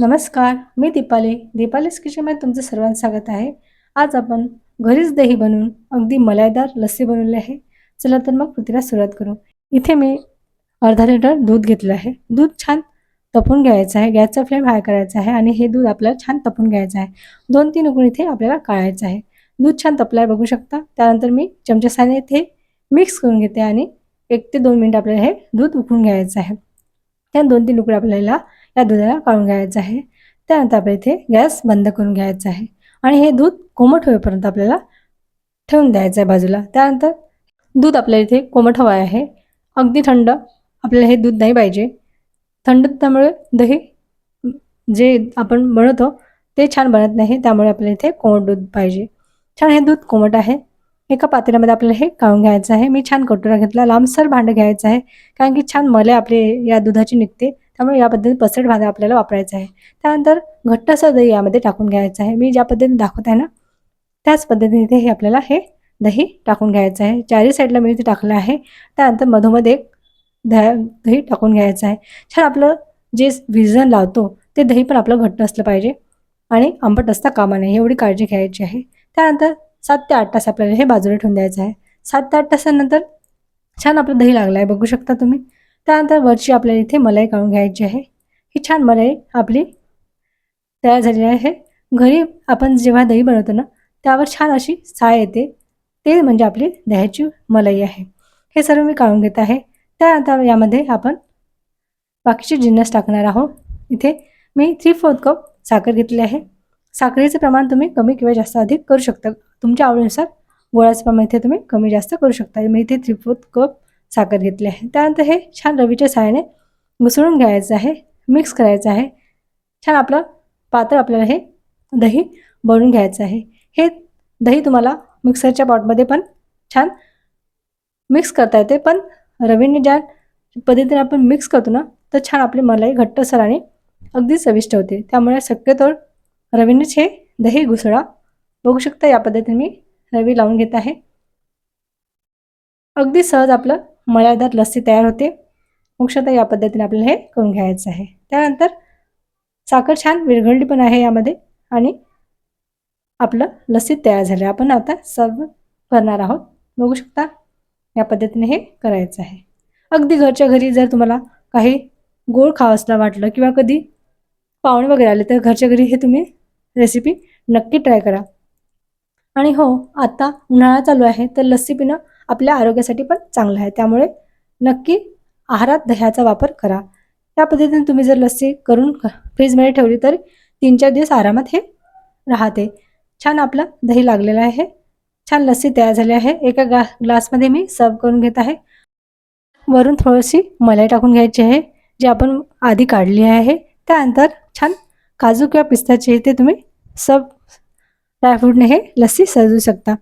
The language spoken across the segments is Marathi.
नमस्कार मी दीपाली. दीपालीस किचनमध्ये तुमचं सर्वांचं स्वागत आहे. आज आपण घरीच दही बनवून अगदी मलाईदार लस्सी बनवली आहे. चला तर मग कृतीला सुरुवात करू. इथे मी अर्धा लिटर दूध घेतलं आहे. दूध छान तपून घ्यायचं आहे. गॅसचा फ्लेम हाय करायचा आहे आणि हे दूध आपल्याला छान तपून घ्यायचं आहे. दोन तीन उकळी इथे आपल्याला काढायचं आहे. दूध छान तपलं आहे बघू शकता. त्यानंतर मी चमच्यासाने इथे मिक्स करून घेते आणि एक ते दोन मिनटं आपल्याला हे दूध उकळून घ्यायचं आहे. त्या दोन तीन उकडे आपल्याला या दुधाला काढून घ्यायचं आहे. त्यानंतर आपल्या इथे गॅस बंद करून घ्यायचा आहे. आणि हे दूध कोमट होईपर्यंत आपल्याला ठेवून द्यायचं आहे बाजूला. त्यानंतर दूध आपल्याला इथे कोमट हवं आहे. अगदी थंड आपल्याला हे दूध नाही पाहिजे. थंड त्यामुळे दही जे आपण बनवतो ते छान बनत नाही. त्यामुळे आपल्याला इथे कोमट दूध पाहिजे. छान हे दूध कोमट आहे. एका पातेल्यामध्ये आपल्याला हे काढून घ्यायचं आहे. मी छान कटोरा घेतला लांबसर भांडं घ्यायचं आहे कारण की छान मले आपले या दुधाची निघते त्यामुळे या पद्धतीने पसरट भांडं आपल्याला वापरायचं आहे. त्यानंतर घट्टसर दही यामध्ये टाकून घ्यायचं आहे. मी ज्या पद्धतीने दाखवत आहे ना त्याच पद्धतीने इथे हे आपल्याला हे दही टाकून घ्यायचं आहे. चारी साईडला मी इथे टाकलं आहे. त्यानंतर मधोमध एक दह्या दही टाकून घ्यायचं आहे. छान आपलं जे विजन लावतो ते दही पण आपलं घट्ट असलं पाहिजे आणि आंबट असता कामा नाही एवढी काळजी घ्यायची आहे. त्यानंतर सात ते आठ तास आपल्याला हे बाजूला ठेवून द्यायचं आहे. सात ते आठ तासानंतर छान आपलं दही लागलं आहे बघू शकता तुम्ही. त्यानंतर वरची आपल्याला इथे मलाई काढून घ्यायची आहे. ही छान मलाई आपली तयार झालेली आहे. घरी आपण जेव्हा दही बनवतो ना त्यावर छान अशी साय येते. ते म्हणजे आपली दह्याची मलाई आहे. हे सर्व मी काढून घेत आहे. त्यानंतर यामध्ये आपण बाकीचे जिन्नस टाकणार आहोत. इथे मी थ्री फोर्थ कप साखर घेतली आहे. साखरेचं प्रमाण तुम्ही कमी किंवा जास्त अधिक करू शकता. तुमच्या आवडीनुसार गोळाचं प्रमाण इथे तुम्ही कमी जास्त करू शकता. मी इथे थ्री फोर्थ कप साखर घेतली आहे. त्यानंतर हे छान रवीच्या सहाय्याने मिसळून घ्यायचं आहे. मिक्स करायचं आहे. छान आपलं पातळ आपल्याला हे दही बनवून घ्यायचं आहे. हे दही तुम्हाला मिक्सरच्या पॉटमध्ये पण छान मिक्स करता येते. पण रवीने ज्या पद्धतीने आपण मिक्स करतो ना तर छान आपली मलाई घट्टसर आणि अगदी चविष्ट होते. त्यामुळे शक्यतो रवीनेच हे दही घुसळा बघू शकता या पद्धतीने मी रवी लावून घेत आहे. अगदी सहज आपलं मळ्यादार लस्सी तयार होते. बघू शकता या पद्धतीने आपल्याला हे करून घ्यायचं आहे. त्यानंतर साखर छान विरघळली पण आहे यामध्ये आणि आपलं लस्सी तयार झालं. आपण आता सर्व करणार आहोत. बघू शकता या पद्धतीने हे करायचं आहे. अगदी घरच्या घरी जर तुम्हाला काही गोड खावसला वाटलं किंवा कधी पाहुणे वगैरे आले तर घरच्या घरी हे तुम्ही रेसिपी नक्की ट्राय करा. आणि हो आता उन्हाळा चालू आहे तर लस्सी पिणं आपल्या आरोग्यासाठी पण चांगलं आहे. त्यामुळे नक्की आहारात दह्याचा वापर करा. त्या पद्धतीने तुम्ही जर लस्सी करून फ्रीजमध्ये ठेवली तर तीन चार दिवस आरामात हे राहते. छान आपलं दही लागलेलं आहे. छान लस्सी तयार झाली आहे. एका ग्ला ग्लासमध्ये मी सर्व करून घेत आहे. वरून थोडीशी मलाई टाकून घ्यायची आहे जी आपण आधी काढली आहे. त्यानंतर छान काजू किंवा पिस्ताची ते तुम्ही सब ड्रायफ्रूटने हे लस्सी सजवू शकता.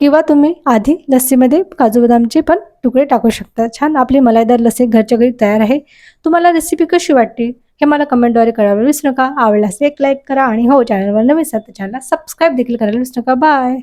किंवा तुम्ही आधी लस्सीमध्ये काजू बदामचे पण तुकडे टाकू शकता. छान आपली मलाईदार लस्सी घरच्या घरी तयार आहे. तुम्हाला रेसिपी कशी वाटते हे मला कमेंटद्वारे करायला विसरू नका. आवडल्यास एक लाईक करा आणि हो चॅनलवर नवीन असाल तर चॅनलला सबस्क्राईब देखील करायला विसरू नका. बाय